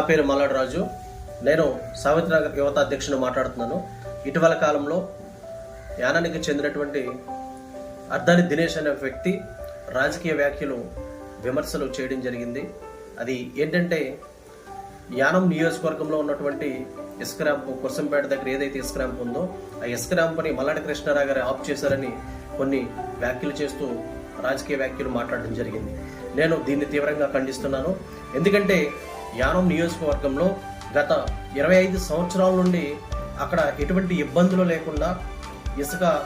నా పేరు మల్లాడు రాజు నేను సావిత్రినగర్ యువత అధ్యక్షుడు మాట్లాడుతున్నాను. ఇటీవల కాలంలో యానానికి చెందినటువంటి అర్ధాని దినేష్ అనే వ్యక్తి రాజకీయ వ్యాఖ్యలు విమర్శలు చేయడం జరిగింది. అది ఏంటంటే యానం నియోజకవర్గంలో ఉన్నటువంటి ఇసుక ర్యాంపు కుర్సంపేట దగ్గర ఏదైతే ఇసుక ర్యాంప్ ఉందో ఆ ఇసుక ర్యాంపుని మల్లాడి కృష్ణారావు గారు ఆఫ్ చేశారని కొన్ని వ్యాఖ్యలు చేస్తూ రాజకీయ వ్యాఖ్యలు మాట్లాడడం జరిగింది. నేను దీన్ని తీవ్రంగా ఖండిస్తున్నాను. ఎందుకంటే యానం నియోజకవర్గంలో గత ఇరవై ఐదు సంవత్సరాల నుండి అక్కడ ఎటువంటి ఇబ్బందులు లేకుండా ఇసుక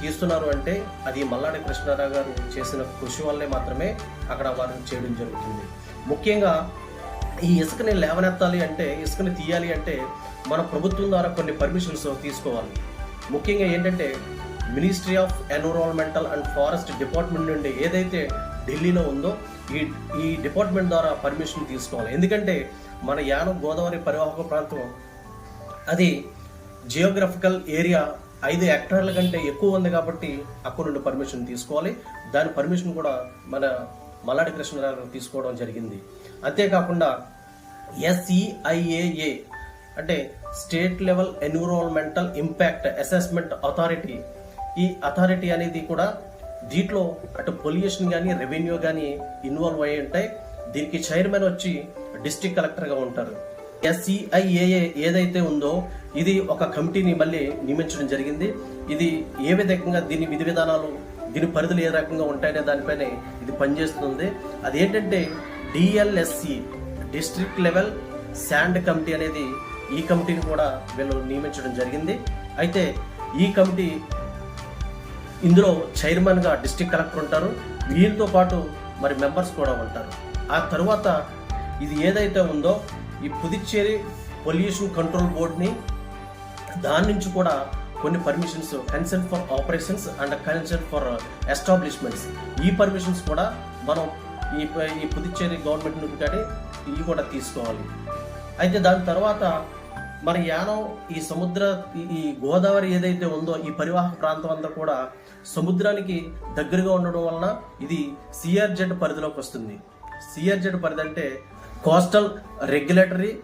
తీస్తున్నారు అంటే అది మల్లాడి కృష్ణారావు గారు చేసిన కృషి వల్లే మాత్రమే అక్కడ వారు చేయడం జరుగుతుంది. ముఖ్యంగా ఈ ఇసుకని లేవనెత్తాలి అంటే ఇసుకని తీయాలి అంటే మన ప్రభుత్వం ద్వారా కొన్ని పర్మిషన్స్ తీసుకోవాలి. ముఖ్యంగా ఏంటంటే ministry of environmental and forest department నుండి ఏదైతే ఢిల్లీలో ఉందో ఈ ఈ డిపార్ట్మెంట్ ద్వారా పర్మిషన్ తీసుకోవాలి. ఎందుకంటే మన యానం గోదావరి పరివాహక ప్రాంతం అది జియోగ్రఫికల్ ఏరియా ఐదు హెక్టార్ల కంటే ఎక్కువ ఉంది కాబట్టి అక్కడ నుండి పర్మిషన్ తీసుకోవాలి. దాని పర్మిషన్ కూడా మన మల్లాడి కృష్ణరావు తీసుకోవడం జరిగింది. అంతేకాకుండా ఎస్ఈఐఏఏ అంటే state level environmental impact assessment authority ఈ అథారిటీ అనేది కూడా దీంట్లో అటు పొల్యూషన్ కానీ రెవెన్యూ కానీ ఇన్వాల్వ్ అయ్యి ఉంటాయి దీనికి చైర్మన్ వచ్చి డిస్ట్రిక్ట్ కలెక్టర్గా ఉంటారు. ఎస్సిఐఏఏ ఏదైతే ఉందో ఇది ఒక కమిటీని మళ్ళీ నియమించడం జరిగింది. ఇది ఏ విధంగా దీని విధి విధానాలు దీని పరిధులు ఏ రకంగా ఉంటాయనే దానిపైనే ఇది పనిచేస్తుంది. అదేంటంటే DLSC district level sand committee అనేది ఈ కమిటీని కూడా వీళ్ళు నియమించడం జరిగింది. అయితే ఈ కమిటీ ఇందులో చైర్మన్గా డిస్ట్రిక్ట్ కలెక్టర్ ఉంటారు. వీరితో పాటు మరి మెంబర్స్ కూడా ఉంటారు. ఆ తర్వాత ఇది ఏదైతే ఉందో ఈ పుదుచ్చేరి పొల్యూషన్ కంట్రోల్ బోర్డ్ని దాని నుంచి కూడా కొన్ని permissions consent for operations and consent for establishments. ఈ పర్మిషన్స్ కూడా మనం ఈ ఈ పుదుచ్చేరి గవర్నమెంట్ నుంచి కానీ ఇవి కూడా తీసుకోవాలి. అయితే దాని తర్వాత మరి యానం ఈ సముద్ర ఈ- గోదావరి ఏదైతే ఉందో ఈ పరివాహక ప్రాంతం అంతా కూడా సముద్రానికి దగ్గరగా ఉండడం వలన ఇది సిఆర్జెడ్ పరిధిలోకి వస్తుంది. సిఆర్జెడ్ పరిధి అంటే కోస్టల్ రెగ్యులేటరీ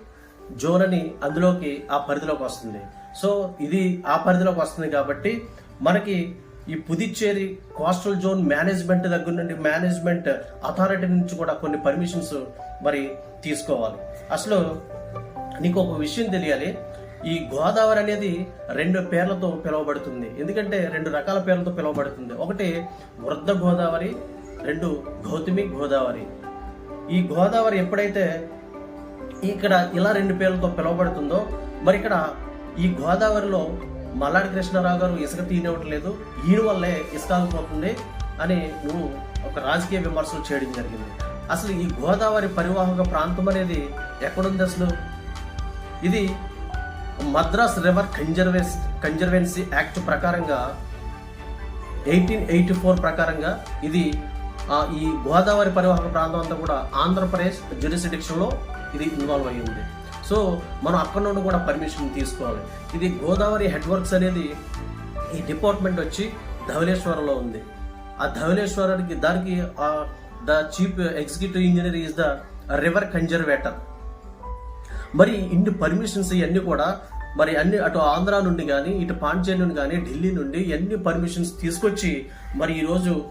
జోన్ అని అందులోకి ఆ పరిధిలోకి వస్తుంది. సో ఇది ఆ పరిధిలోకి వస్తుంది కాబట్టి మనకి ఈ పుదుచ్చేరి కోస్టల్ జోన్ మేనేజ్మెంట్ దగ్గర నుండి మేనేజ్మెంట్ అథారిటీ నుంచి కూడా కొన్ని పర్మిషన్స్ మరి తీసుకోవాలి. అసలు నీకు ఒక విషయం తెలియాలి. ఈ గోదావరి అనేది రెండు పేర్లతో పిలువబడుతుంది. ఎందుకంటే రెండు రకాల పేర్లతో పిలువబడుతుంది. ఒకటి వృద్ధ గోదావరి రెండు గౌతమి గోదావరి. ఈ గోదావరి ఎప్పుడైతే ఇక్కడ ఇలా రెండు పేర్లతో పిలువబడుతుందో మరి ఇక్కడ ఈ గోదావరిలో మల్లాడి కృష్ణారావు గారు ఇసుక తీయనివ్వట్లేదు ఈయన వల్లే ఇసుక ఆగిపోతుంది అని నువ్వు ఒక రాజకీయ విమర్శలు చేయడం జరిగింది. అసలు ఈ గోదావరి పరివాహక ప్రాంతం అనేది ఎక్కడుంది అసలు? ఇది Madras river conserves conservancy act ప్రకారంగా ఎయిటీన్ ఎయిటీ ఫోర్ ప్రకారంగా ఇది ఈ గోదావరి పరివాహక ప్రాంతం అంతా కూడా ఆంధ్రప్రదేశ్ జ్యుడిసిడిక్షన్లో ఇది ఇన్వాల్వ్ అయ్యింది సో మనం అక్కడ నుండి కూడా పర్మిషన్ తీసుకోవాలి. ఇది గోదావరి హెడ్ వర్క్స్ అనేది ఈ డిపార్ట్మెంట్ వచ్చి ధవలేశ్వరంలో ఉంది. ఆ ధవలేశ్వరానికి దానికి the chief executive engineer is the river conservator. మరి ఇన్ని పర్మిషన్స్ ఇవన్నీ కూడా మరి అన్ని అటు ఆంధ్ర నుండి కానీ ఇటు పాండిచేరి నుండి కానీ ఢిల్లీ నుండి ఎన్ని పర్మిషన్స్ తీసుకొచ్చి మరి ఈరోజు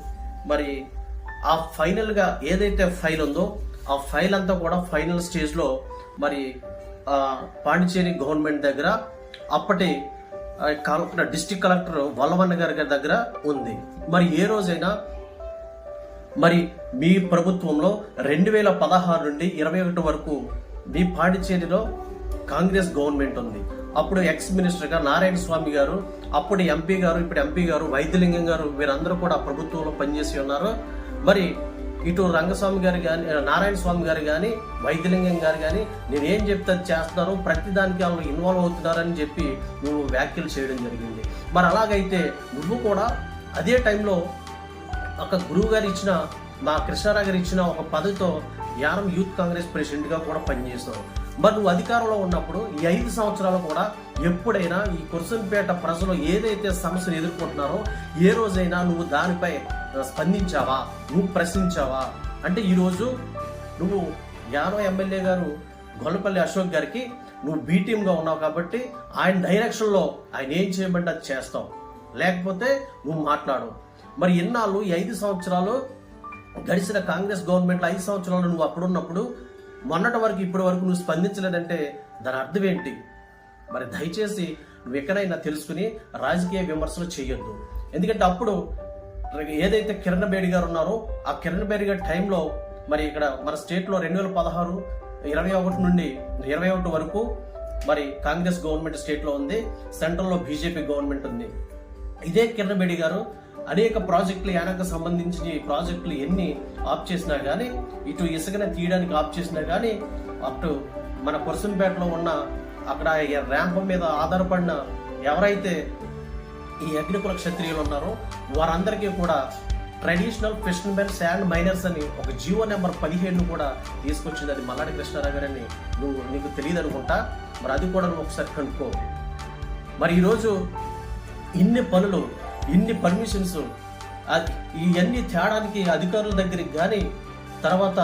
మరి ఆ ఫైనల్గా ఏదైతే ఫైల్ ఉందో ఆ ఫైల్ అంతా కూడా ఫైనల్ స్టేజ్లో మరి పాండిచేరి గవర్నమెంట్ దగ్గర అప్పటి కలెక్టర్ డిస్ట్రిక్ట్ కలెక్టర్ వల్లవన్న గారి దగ్గర ఉంది. మరి ఏ రోజైనా మరి మీ ప్రభుత్వంలో రెండు వేల పదహారు నుండి ఇరవై ఒకటి వరకు మీ పాండిచేరిలో కాంగ్రెస్ గవర్నమెంట్ ఉంది. అప్పుడు ఎక్స్ మినిస్టర్గా నారాయణ స్వామి గారు అప్పుడు ఎంపీ గారు ఇప్పుడు ఎంపీ గారు వైద్యలింగం గారు వీరందరూ కూడా ప్రభుత్వంలో పనిచేసి ఉన్నారు. మరి ఇటు రంగస్వామి గారు కానీ నారాయణ స్వామి గారు కానీ వైద్యలింగం గారు కానీ నేను ఏం చెప్తే అది చేస్తున్నారు ప్రతి దానికి వాళ్ళు ఇన్వాల్వ్ అవుతున్నారని చెప్పి నువ్వు వ్యాఖ్యలు చేయడం జరిగింది. మరి అలాగైతే నువ్వు కూడా అదే టైంలో ఒక గురువు గారు ఇచ్చిన మా కృష్ణారావు గారు ఇచ్చిన ఒక పదవితో యానం యూత్ కాంగ్రెస్ ప్రెసిడెంట్గా కూడా పనిచేశావు మరి నువ్వు అధికారంలో ఉన్నప్పుడు ఈ ఐదు సంవత్సరాలు కూడా ఎప్పుడైనా ఈ కుర్సంపేట ప్రజలు ఏదైతే సమస్యలు ఎదుర్కొంటున్నారో ఏ రోజైనా నువ్వు దానిపై స్పందించావా? నువ్వు ప్రశ్నించావా? అంటే ఈరోజు నువ్వు యానో ఎమ్మెల్యే గారు గొల్లపల్లి అశోక్ గారికి నువ్వు బీటీఎంగా ఉన్నావు కాబట్టి ఆయన డైరెక్షన్లో ఆయన ఏం చేయమంటే అది చేస్తావు. లేకపోతే నువ్వు మాట్లాడు మరి ఇన్నాళ్ళు ఈ ఐదు సంవత్సరాలు గడిచిన కాంగ్రెస్ గవర్నమెంట్లో ఐదు సంవత్సరాలు నువ్వు అప్పుడున్నప్పుడు మొన్నటి వరకు ఇప్పటి వరకు నువ్వు స్పందించలేదంటే దాని అర్థం ఏంటి? మరి దయచేసి నువ్వు ఎక్కడైనా తెలుసుకుని రాజకీయ విమర్శలు చేయొద్దు. ఎందుకంటే అప్పుడు ఏదైతే కిరణ్ బేడి గారు ఉన్నారో ఆ కిరణ్ బేడి గారి టైంలో మరి ఇక్కడ మన స్టేట్లో రెండు వేల పదహారు ఇరవై ఒకటి నుండి ఇరవై ఒకటి వరకు మరి కాంగ్రెస్ గవర్నమెంట్ స్టేట్లో ఉంది సెంట్రల్లో బీజేపీ గవర్నమెంట్ ఉంది. ఇదే కిరణ్ బేడి గారు అనేక ప్రాజెక్టులు యానకు సంబంధించి ప్రాజెక్టులు ఎన్ని ఆఫ్ చేసినా కానీ ఇటు ఇసుకనే తీయడానికి ఆఫ్ చేసినా కానీ అటు మన కొరసంపేటలో ఉన్న అక్కడ ర్యాంప్ మీద ఆధారపడిన ఎవరైతే ఈ అగ్నికుల క్షత్రియులు ఉన్నారో వారందరికీ కూడా ట్రెడిషనల్ ఫిషర్మెన్ శాండ్ మైనర్స్ అని ఒక జీవో నెంబర్ పదిహేను కూడా తీసుకొచ్చింది అది మల్లాడి కృష్ణారావు గారు అని నువ్వు నీకు తెలియదు అనుకుంటా. మరి అది కూడా నువ్వు ఒకసారి కనుక్కో. మరి ఈరోజు ఇన్ని పనులు ఇన్ని పర్మిషన్స్ ఇవన్నీ తేడానికి అధికారుల దగ్గరికి కానీ తర్వాత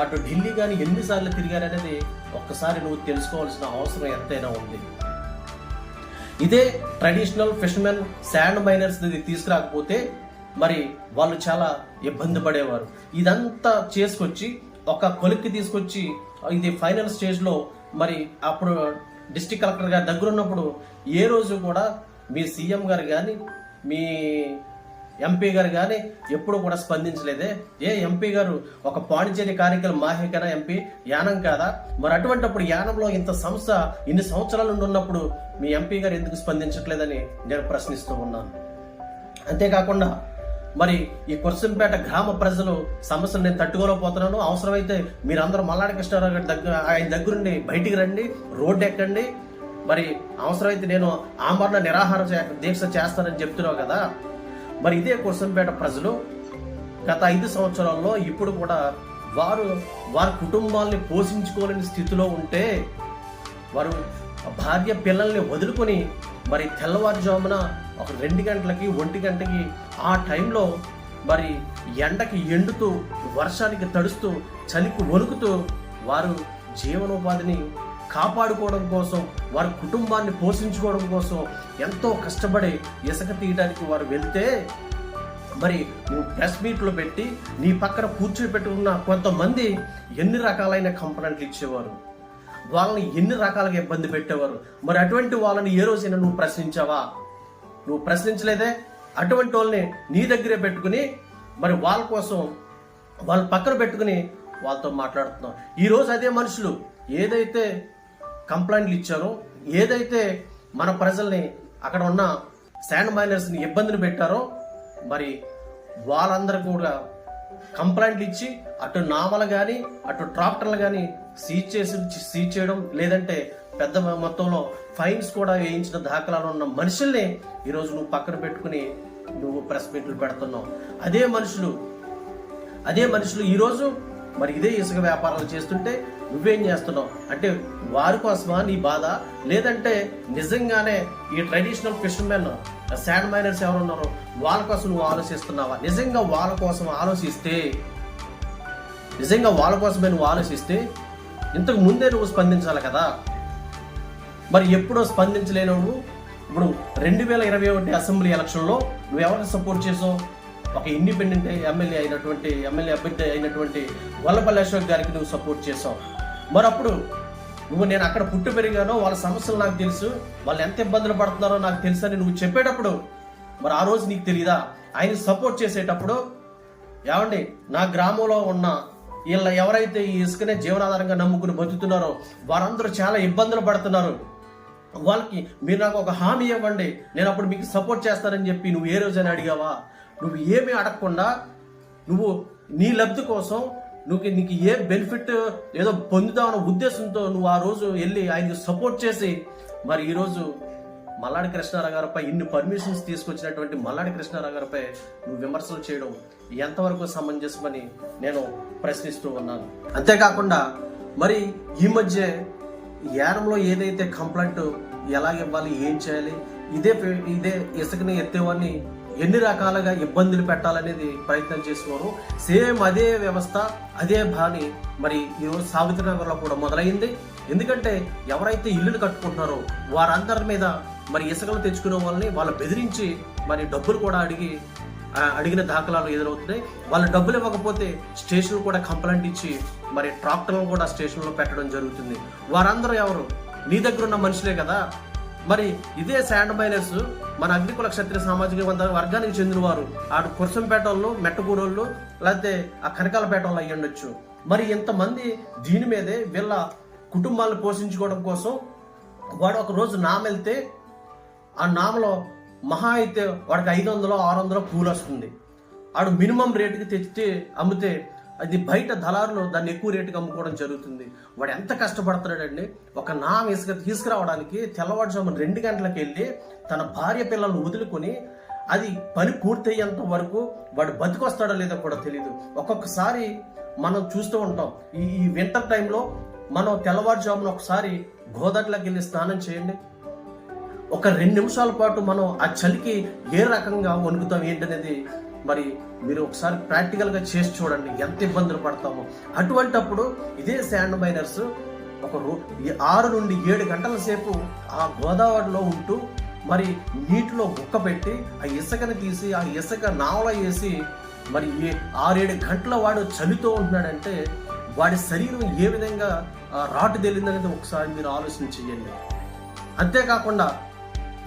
అటు ఢిల్లీ కానీ ఎన్నిసార్లు తిరిగారనేది ఒక్కసారి నువ్వు తెలుసుకోవాల్సిన అవసరం ఎంతైనా ఉంది. ఇదే ట్రెడిషనల్ ఫిషర్మెన్ శాండ్ మైనర్స్ తీసుకురాకపోతే మరి వాళ్ళు చాలా ఇబ్బంది పడేవారు. ఇదంతా చేసుకొచ్చి ఒక కొలిక్కి తీసుకొచ్చి ఇది ఫైనల్ స్టేజ్లో మరి అప్పుడు డిస్టిక్ కలెక్టర్ గారి దగ్గర ఉన్నప్పుడు ఏ రోజు కూడా మీ సీఎం గారు కానీ మీ ఎంపీ గారు కానీ ఎప్పుడు కూడా స్పందించలేదే. ఏ ఎంపీ గారు ఒక పాండిచేరి కార్యక్రమం మాహికన ఎంపీ యానం కాదా? మరి అటువంటిప్పుడు యానంలో ఇంత సంస్థ ఇన్ని సంవత్సరాల నుండి ఉన్నప్పుడు మీ ఎంపీ గారు ఎందుకు స్పందించట్లేదని నేను ప్రశ్నిస్తూ ఉన్నాను. అంతేకాకుండా మరి ఈ కొర్సంపేట గ్రామ ప్రజలు సమస్యలు నేను తట్టుకోలేకపోతున్నాను. అవసరమైతే మీరందరూ మల్లాడి కృష్ణారావు గారి దగ్గర ఆయన దగ్గరుండి బయటికి రండి రోడ్డు ఎక్కండి మరి అవసరమైతే నేను ఆమరణ నిరాహార దీక్ష చేస్తానని చెప్తున్నావు కదా. మరి ఇదే కొర్సంపేట ప్రజలు గత ఐదు సంవత్సరాల్లో ఇప్పుడు కూడా వారు వారి కుటుంబాల్ని పోషించుకోలేని స్థితిలో ఉంటే వారు భార్య పిల్లల్ని వదులుకొని మరి తెల్లవారుజామున ఒక రెండు గంటలకి ఒంటి గంటకి ఆ టైంలో మరి ఎండకి ఎండుతూ వర్షానికి తడుస్తూ చలికి వణుకుతూ వారు జీవనోపాధిని కాపాడుకోవడం కోసం వారి కుటుంబాన్ని పోషించుకోవడం కోసం ఎంతో కష్టపడి ఇసుక తీయడానికి వారు వెళ్తే మరి నువ్వు ప్రెస్ మీట్లో పెట్టి నీ పక్కన కూర్చోబెట్టుకున్న పెట్టుకున్న కొంతమంది ఎన్ని రకాలైన కంప్లైంట్లు ఇచ్చేవారు? వాళ్ళని ఎన్ని రకాలుగా ఇబ్బంది పెట్టేవారు? మరి అటువంటి వాళ్ళని ఏ రోజైనా నువ్వు ప్రశ్నించావా? నువ్వు ప్రశ్నించలేదే? అటువంటి వాళ్ళని నీ దగ్గరే పెట్టుకుని మరి వాళ్ళ కోసం వాళ్ళ పక్కన పెట్టుకుని వాళ్ళతో మాట్లాడుతున్నావు. ఈరోజు అదే మనుషులు ఏదైతే కంప్లైంట్లు ఇచ్చారో. ఏదైతే మన ప్రజల్ని అక్కడ ఉన్న శాండ్ మైనర్స్ని ఇబ్బందిని పెట్టారో మరి వాళ్ళందరూ కూడా కంప్లైంట్లు ఇచ్చి అటు నామలు కానీ అటు ట్రాక్టర్లు కానీ సీజ్ చేసి సీజ్ చేయడం లేదంటే పెద్ద మొత్తంలో ఫైన్స్ కూడా వేయించిన దాఖలాలు ఉన్న మనుషుల్ని ఈరోజు నువ్వు పక్కన పెట్టుకుని నువ్వు ప్రెస్ మీట్లు పెడుతున్నావు. అదే మనుషులు అదే మనుషులు ఈరోజు మరి ఇదే ఇసుక వ్యాపారాలు చేస్తుంటే నువ్వేం చేస్తున్నావు? అంటే వారి కోసమా నీ బాధ? లేదంటే నిజంగానే ఈ ట్రెడిషనల్ ఫిషర్మెన్ శాండ్ మైనర్స్ ఎవరు ఉన్నారో? వాళ్ళ కోసం నువ్వు ఆలోచిస్తున్నావా? నిజంగా వాళ్ళ కోసం ఆలోచిస్తే నిజంగా వాళ్ళ కోసమే నువ్వు ఆలోచిస్తే ఇంతకు ముందే నువ్వు స్పందించాలి కదా? మరి ఎప్పుడో స్పందించలేనవు ఇప్పుడు రెండు వేల ఇరవై ఒకటి అసెంబ్లీ ఎలక్షన్లో నువ్వు ఎవరికి సపోర్ట్ చేసావు? ఒక ఇండిపెండెంట్ ఎమ్మెల్యే అయినటువంటి ఎమ్మెల్యే అభ్యర్థి అయినటువంటి వల్లపల్లి అశోక్ గారికి నువ్వు సపోర్ట్ చేసావు మరి అప్పుడు నువ్వు నేను అక్కడ పుట్టి పెరిగానో వాళ్ళ సమస్యలు నాకు తెలుసు వాళ్ళు ఎంత ఇబ్బందులు పడుతున్నారో నాకు తెలుసు అని నువ్వు చెప్పేటప్పుడు మరి ఆ రోజు నీకు తెలియదా ఆయన సపోర్ట్ చేసేటప్పుడు ఏమండి నా గ్రామంలో ఉన్న వీళ్ళ ఎవరైతే ఈ ఇసుకనే జీవనాధారంగా నమ్ముకుని బతుకుతున్నారో వారందరూ చాలా ఇబ్బందులు పడుతున్నారు. వాళ్ళకి మీరు నాకు ఒక హామీ ఇవ్వండి నేను అప్పుడు మీకు సపోర్ట్ చేస్తానని చెప్పి నువ్వు ఏ రోజైనా అడిగావా? నువ్వు ఏమీ అడగకుండా నువ్వు నీ లబ్ధి కోసం నువ్వు నీకు ఏ బెనిఫిట్ ఏదో పొందుదామన్న ఉద్దేశంతో నువ్వు ఆ రోజు వెళ్ళి ఆయనకి సపోర్ట్ చేసి మరి ఈరోజు మల్లాడి కృష్ణారావు గారిపై ఇన్ని పర్మిషన్స్ తీసుకొచ్చినటువంటి మల్లాడి కృష్ణారావు గారిపై నువ్వు విమర్శలు చేయడం ఎంతవరకు సమంజసమని నేను ప్రశ్నిస్తూ ఉన్నాను. అంతేకాకుండా మరి ఈ మధ్య యానంలో ఏదైతే కంప్లైంట్ ఎలా ఇవ్వాలి ఏం చేయాలి ఇదే ఇదే ఇసుకని ఎత్తేవాడిని ఎన్ని రకాలుగా ఇబ్బందులు పెట్టాలనేది ప్రయత్నం చేసేవారు సేమ్ అదే వ్యవస్థ అదే బాని మరి ఈరోజు సావిత్రి నగర్లో కూడా మొదలైంది. ఎందుకంటే ఎవరైతే ఇల్లులు కట్టుకుంటున్నారో వారందరి మీద మరి ఇసుకలు తెచ్చుకునే వాళ్ళని వాళ్ళు బెదిరించి మరి డబ్బులు కూడా అడిగి అడిగిన దాఖలాలు ఎదురవుతున్నాయి. వాళ్ళు డబ్బులు ఇవ్వకపోతే స్టేషన్ కూడా కంప్లైంట్ ఇచ్చి మరి ట్రాక్టర్లు కూడా స్టేషన్లో పెట్టడం జరుగుతుంది. వారందరూ ఎవరు? నీ దగ్గర ఉన్న మనుషులే కదా. మరి ఇదే శాండ్ మైనర్స్ మన అగ్నికుల క్షత్రియ సామాజిక వర్గానికి చెందినవారు. ఆడు కురసంపేట వాళ్ళు మెట్టగూడోళ్ళు లేకపోతే ఆ కనకాలపేట వాళ్ళు అయ్యి ఉండొచ్చు. మరి ఇంతమంది దీని మీదే వీళ్ళ కుటుంబాలను పోషించుకోవడం కోసం వాడు ఒక రోజు నామెళ్తే ఆ నామలో మహా అయితే వాడికి ఐదు వందలు ఆరు వందలు పూలు వస్తుంది. ఆడు మినిమం రేటుకి తెచ్చి అమ్మితే అది బయట దళారులు దాన్ని ఎక్కువ రేటుకి అమ్ముకోవడం జరుగుతుంది. వాడు ఎంత కష్టపడతాడండి ఒక నామ ఇసుక తీసుకురావడానికి తెల్లవారుజామున రెండు గంటలకు వెళ్ళి తన భార్య పిల్లలను వదులుకొని అది పని పూర్తయ్యేంత వరకు వాడు బతికొస్తాడో లేదో కూడా తెలియదు ఒక్కొక్కసారి మనం చూస్తూ ఉంటాం. ఈ ఈ వింటర్ టైంలో మనం తెల్లవారుజామున ఒకసారి గోదాట్లోకి వెళ్ళి స్నానం చేయండి. ఒక రెండు నిమిషాల పాటు మనం ఆ చలికి ఏ రకంగా వణుకుతాం ఏంటనేది మరి మీరు ఒకసారి ప్రాక్టికల్గా చేసి చూడండి ఎంత ఇబ్బందులు పడతామో. అటువంటప్పుడు ఇదే శాండ్ మైనర్స్ ఒక ఆరు నుండి ఏడు గంటల సేపు ఆ గోదావరిలో ఉంటూ మరి నీటిలో గుక్క పెట్టి ఆ ఇసుకని తీసి ఆ ఇసుక నావల వేసి మరి ఏ ఆరేడు గంటల వాడు చలితో ఉంటున్నాడంటే వాడి శరీరం ఏ విధంగా ఆ, రాటు తేలిందనేది ఒకసారి మీరు ఆలోచన చేయండి. అంతేకాకుండా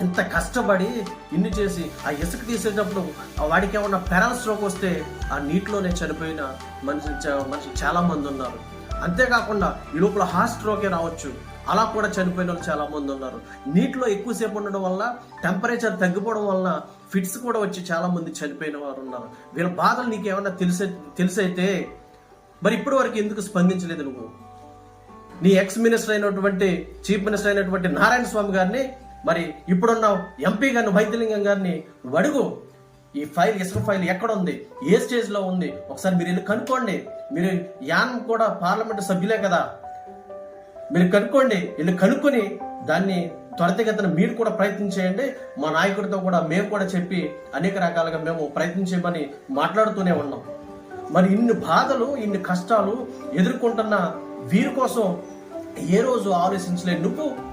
ఇంత కష్టపడి ఇన్ని చేసి ఆ ఇసుక తీసేటప్పుడు వాడికి ఏమన్నా పెరాల్ స్ట్రోక్ వస్తే ఆ నీటిలోనే చనిపోయిన మనిషి మనిషి చాలా మంది ఉన్నారు. అంతేకాకుండా ఈ లోపల హార్ట్ స్ట్రోకే రావచ్చు. అలా కూడా చనిపోయిన వాళ్ళు చాలా మంది ఉన్నారు. నీటిలో ఎక్కువసేపు ఉండడం వల్ల టెంపరేచర్ తగ్గిపోవడం వలన ఫిట్స్ కూడా వచ్చి చాలామంది చనిపోయిన వారు ఉన్నారు. వీళ్ళ బాధలు నీకు ఏమన్నా తెలిసే తెలిసైతే మరి ఇప్పటి వరకు ఎందుకు స్పందించలేదు నువ్వు? నీ ఎక్స్ మినిస్టర్ అయినటువంటి చీఫ్ మినిస్టర్ అయినటువంటి నారాయణ స్వామి గారిని మరి ఇప్పుడున్న ఎంపీ గారిని వైద్యలింగం గారిని అడుగు ఈ ఫైల్ ఇసుక ఫైల్ ఎక్కడ ఉంది ఏ స్టేజ్లో ఉంది? ఒకసారి మీరు వెళ్ళి కనుక్కోండి. మీరు యాన్ కూడా పార్లమెంట్ సభ్యులే కదా. మీరు కనుక్కోండి. వెళ్ళి కనుక్కొని దాన్ని త్వరితగతిన మీరు కూడా ప్రయత్నం చేయండి. మా నాయకుడితో కూడా మేము కూడా చెప్పి అనేక రకాలుగా మేము ప్రయత్నం చేయమని మాట్లాడుతూనే ఉన్నాం. మరి ఇన్ని బాధలు ఇన్ని కష్టాలు ఎదుర్కొంటున్న వీరి కోసం ఏ రోజు ఆలోచించలేదు నువ్వు?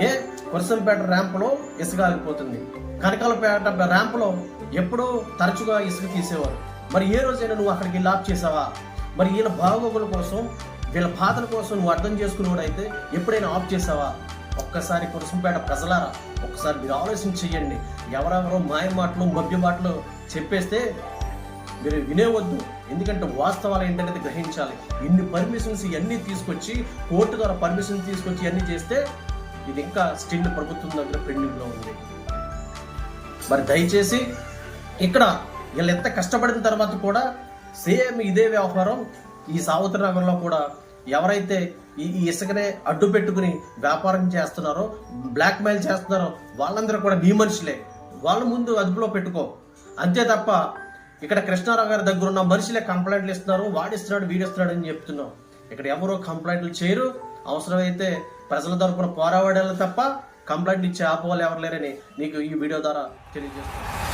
ఏ? కురసంపేట ర్యాంపులో ఇసుక ఆగిపోతుంది. కనకాలపేట ర్యాంపులో ఎప్పుడూ తరచుగా ఇసుక తీసేవారు. మరి ఏ రోజైనా నువ్వు అక్కడికి వెళ్ళి చేసావా? మరి వీళ్ళ బాగోగుల కోసం వీళ్ళ బాధల కోసం నువ్వు అర్థం చేసుకునేవాడైతే ఎప్పుడైనా ఆఫ్ చేసావా? ఒక్కసారి కురసంపేట ప్రజలారా ఒక్కసారి మీరు ఆలోచన చెయ్యండి. ఎవరెవరో మాయ మాటలు మభ్య మాటలు చెప్పేస్తే మీరు వినేవద్దు ఎందుకంటే వాస్తవాలు ఏంటనేది గ్రహించాలి. ఇన్ని పర్మిషన్స్ ఇవన్నీ తీసుకొచ్చి కోర్టు ద్వారా పర్మిషన్ తీసుకొచ్చి ఇవన్నీ చేస్తే ఇది ఇంకా స్టిల్ ప్రభుత్వం దగ్గర పెండింగ్లో ఉంది. మరి దయచేసి ఇక్కడ వీళ్ళు ఎంత కష్టపడిన తర్వాత కూడా సేమ్ ఇదే వ్యవహారం ఈ సావుత్ర నగర్లో కూడా ఎవరైతే ఈ ఈ ఇసుకనే అడ్డు పెట్టుకుని వ్యాపారం చేస్తున్నారో బ్లాక్ మెయిల్ చేస్తున్నారో వాళ్ళందరూ కూడా నీ మనుషులే. వాళ్ళ ముందు అదుపులో పెట్టుకో. అంతే తప్ప ఇక్కడ కృష్ణారావు గారి దగ్గర ఉన్న మనుషులే కంప్లైంట్లు ఇస్తున్నారు వాడిస్తున్నాడు వీడిస్తున్నాడు అని చెప్తున్నాం. ఇక్కడ ఎవరో కంప్లైంట్లు చేయరు. అవసరమైతే ప్రజల తరపున పోరాడాలి తప్ప కంప్లైంట్ ఇచ్చే ఆపవాళ్ళు ఎవరు లేరని నీకు ఈ వీడియో ద్వారా తెలియజేస్తాను